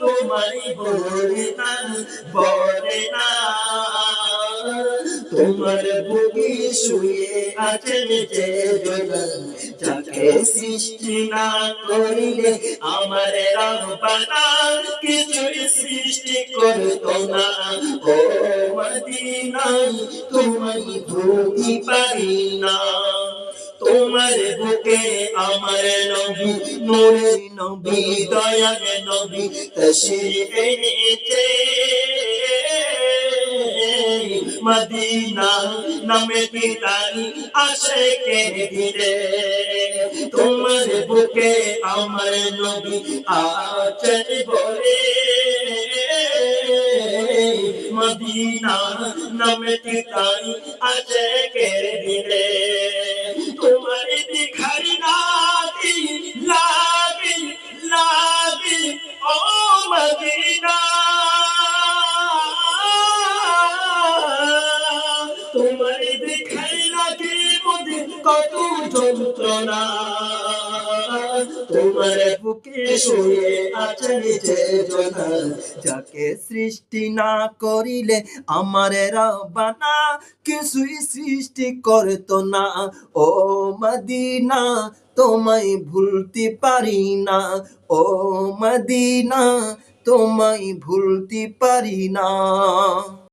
তোমায় বলে না তোমার শুয়ে আছেন যে যাকে সৃষ্টি না করিলে আমার কিছুই সৃষ্টি করতো না ও মদিনা তোমায় ভুলতে পারি না তোমার বুকে আমার নবী নূরের নবী দয়ার নবী, তশরিফ এনেছে। মদিনা নামে পিতারি আসে কে দিলে। তোমার বুকে আমার নবী আছেন বলে। মদিনা নামে পিতারি আসে কে দিলে। যাকে সৃষ্টি না করিলে আমার রাবানা কিছুই সৃষ্টি করতো না। ও মদিনা, তোমায় ভুলতে পারি না। ও মদিনা তোমায় ভুলতে পারি না।